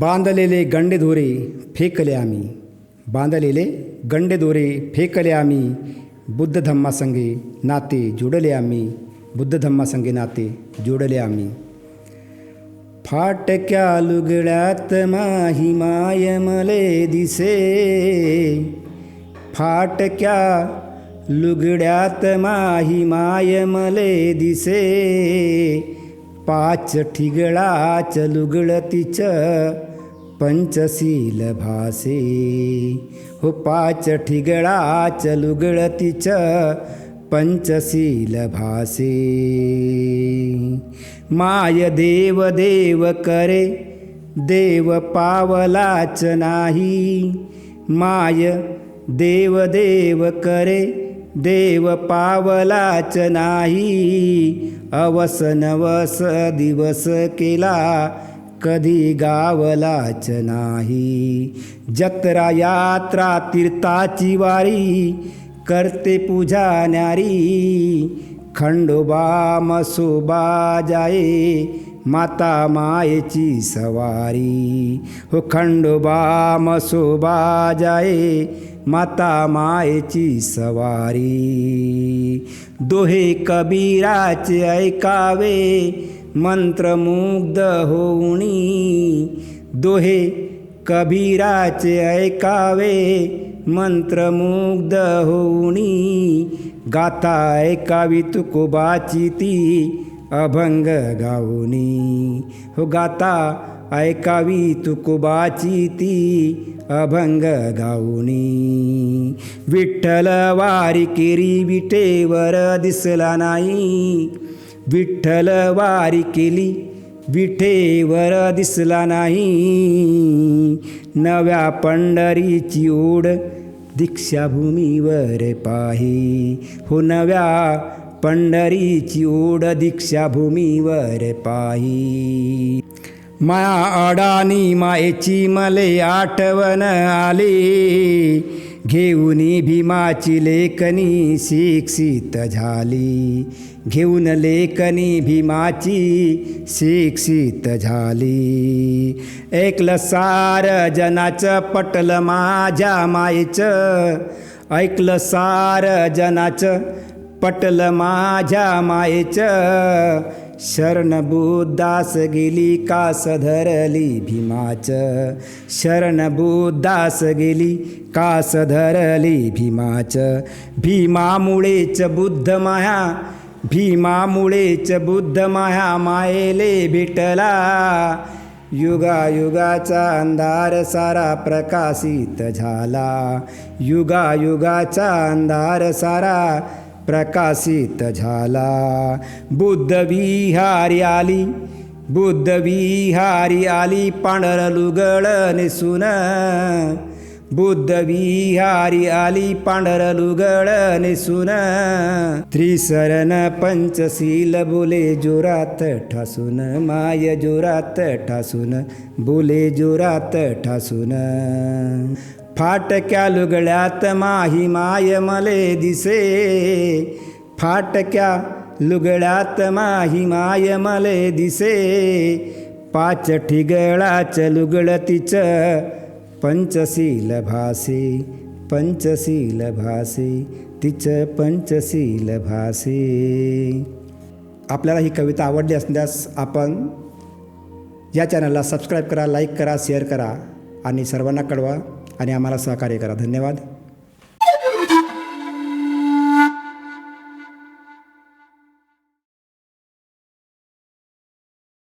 बांधलेले गंडेदोरे फेकले आम्ही. बांधलेले गंडेदोरे फेकले आम्ही. बुद्ध धम्मासंगे नाते जोडले आम्ही. बुद्ध धम्मासंगे नाते जोडले आम्ही. फाटक्या लुगड्यात माही माय मले दिसे. फाटक्या लुगड्यात माही माय मले दिसे. पाच ठिगळाच लुगडतीच पंचशील भासे हो पाच ठिगळाच लुगळतीच पंचशील भासे माय देव देव करे देव पावलाच नाही। माय देव देव करे देव पावलाच नाही। अवसनवस दिवस केला कधी गावलाच नाही. जत्रा यात्रा तीर्थाची वारी करते पूजा न्यारी खंडोबा मसोबा जाये. माता मायेची सवारी. हो खंडोबा मसोबा जाये माता मायेची सवारी. दोहे कबीराचे ऐकावे मंत्रमुग्ध होऊनी. दोहे कबीराचे ऐकावे मंत्रमुग्ध होऊनी. गाथा ऐकावी तुकोबाची ती अभंग गाऊनी. हो गाता ऐकावी तुकोबाची ती. अभंग गाऊनी. विठ्ठल वारी केरी विटेवर दिसला नाही. विठ्ठल वारी केली विठेवर दिसला नाही. नव्या पंढरीची ओढ दीक्षाभूमीवर पाही. हो नव्या पंढरीची ओढ दीक्षाभूमीवर पाही माया अडानी मायेची मले आठवण आली. घेऊन भीमाची लेखनी शिक्षित झाली. घेऊन लेखनी भीमाची शिक्षित झाली. ऐकलं सार जनाचं पटलं माझ्या मायेचं. ऐकलं सार जनाचं पटल माझ्या मायेचं. शरण बुद्धास गेली का सधरली भीमाच. शरण बुद्धास गेली कास धरली भीमाच. भीमामुळेच बुद्ध माया भीमामुळेच बुद्ध माया मायेले भेटला. युगायुगाचा अंधार सारा प्रकाशित झाला. युगायुगाचा अंधार सारा प्रकाशित झाला. बुद्ध विहारी आली बुद्ध विहारी आली पांढर लुगड नेसून. बुद्ध विहारी आली पांढर लुगड नेसून त्रिसरण पंचशील बोले जोरात ठासून माय जोरात ठासून बोले जोरात ठासून फाटक्या लुगड्यात माही माय मले दिसे फाटक्या लुगड्यात माही माय मले दिसे पाच ठिगळाच लुगड तिच पंचशील भासे पंचशील भासे तिच पंचशील आपल्याला ही कविता आवडली असल्यास आपण या चॅनलला सबस्क्राईब करा लाईक करा शेअर करा आणि सर्वांना कळवा आणि आम्हाला सहकार्य करा. धन्यवाद.